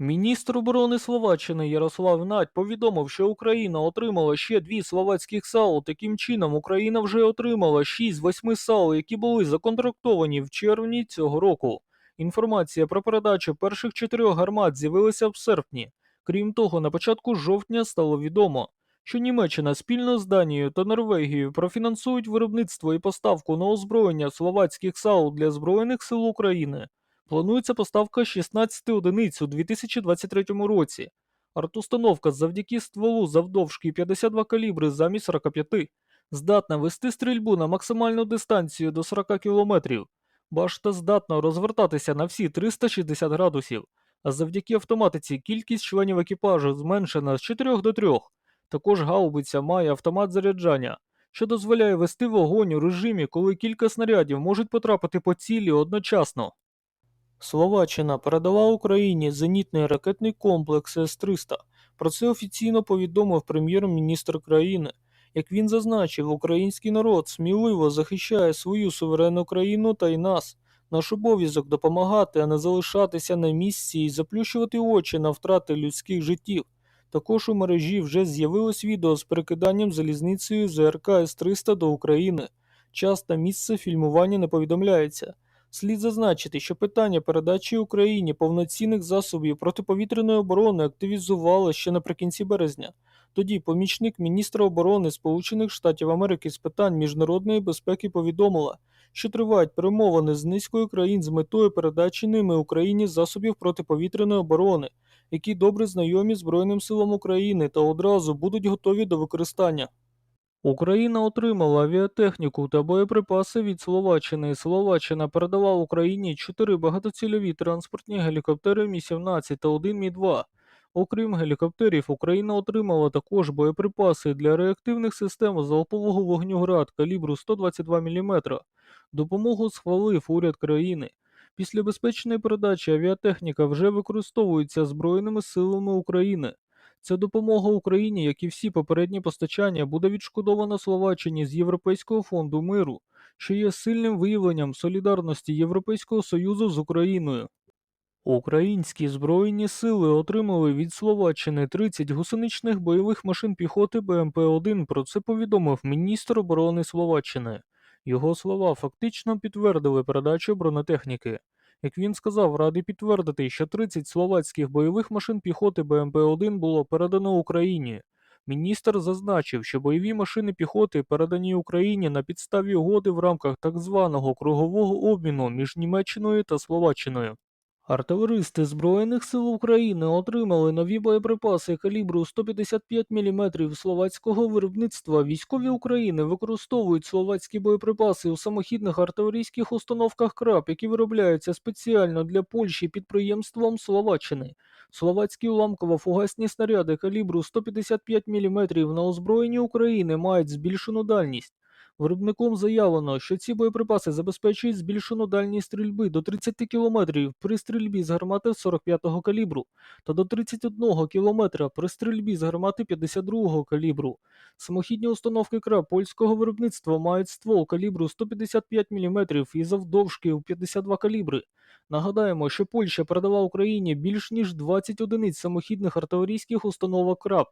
Міністр оборони Словаччини Ярослав Надь повідомив, що Україна отримала ще дві словацьких САУ. Таким чином, Україна вже отримала 6 з 8 САУ, які були законтрактовані в червні цього року. Інформація про передачу перших чотирьох гармат з'явилася в серпні. Крім того, на початку жовтня стало відомо, що Німеччина спільно з Данією та Норвегією профінансують виробництво і поставку на озброєння словацьких САУ для Збройних сил України. Планується поставка 16 одиниць у 2023 році. Артустановка завдяки стволу завдовжки 52 калібри замість 45 здатна вести стрільбу на максимальну дистанцію до 40 км. Башта здатна розвертатися на всі 360 градусів, а завдяки автоматиці кількість членів екіпажу зменшена з 4 до 3. Також гаубиця має автомат заряджання, що дозволяє вести вогонь у режимі, коли кілька снарядів можуть потрапити по цілі одночасно. Словаччина передала Україні зенітний ракетний комплекс С-300. Про це офіційно повідомив прем'єр-міністр країни. Як він зазначив, український народ сміливо захищає свою суверенну країну та й нас. Наш обов'язок допомагати, а не залишатися на місці і заплющувати очі на втрати людських життів. Також у мережі вже з'явилось відео з перекиданням залізницею ЗРК С-300 до України. Час та місце фільмування не повідомляється. Слід зазначити, що питання передачі Україні повноцінних засобів протиповітряної оборони активізувало ще наприкінці березня. Тоді помічник міністра оборони Сполучених Штатів Америки з питань міжнародної безпеки повідомила, що тривають перемовини з низкою країн з метою передачі ними Україні засобів протиповітряної оборони, які добре знайомі Збройним силам України та одразу будуть готові до використання. Україна отримала авіатехніку та боєприпаси від Словаччини. Словаччина передала Україні чотири багатоцільові транспортні гелікоптери Мі-17 та один Мі-2. Окрім гелікоптерів, Україна отримала також боєприпаси для реактивних систем залпового вогню «Град» калібру 122 мм. Допомогу схвалив уряд країни. Після безпечної передачі авіатехніка вже використовується Збройними силами України. Ця допомога Україні, як і всі попередні постачання, буде відшкодована Словаччині з Європейського фонду миру, що є сильним виявленням солідарності Європейського Союзу з Україною. Українські збройні сили отримали від Словаччини 30 гусеничних бойових машин піхоти БМП-1. Про це повідомив міністр оборони Словаччини. Його слова фактично підтвердили передачу бронетехніки. Як він сказав, радий підтвердити, що 30 словацьких бойових машин піхоти БМП-1 було передано Україні. Міністр зазначив, що бойові машини піхоти передані Україні на підставі угоди в рамках так званого кругового обміну між Німеччиною та Словаччиною. Артилеристи Збройних сил України отримали нові боєприпаси калібру 155 мм словацького виробництва. Військові України використовують словацькі боєприпаси у самохідних артилерійських установках КРАП, які виробляються спеціально для Польщі підприємством Словаччини. Словацькі уламково-фугасні снаряди калібру 155 мм на озброєнні України мають збільшену дальність. Виробником заявлено, що ці боєприпаси забезпечують збільшену дальність стрільби до 30 км при стрільбі з гармати 45-го калібру та до 31 км при стрільбі з гармати 52-го калібру. Самохідні установки КРА польського виробництва мають ствол калібру 155 мм і завдовжки у 52 калібри. Нагадаємо, що Польща передала Україні більш ніж 20 одиниць самохідних артилерійських установок КРАП.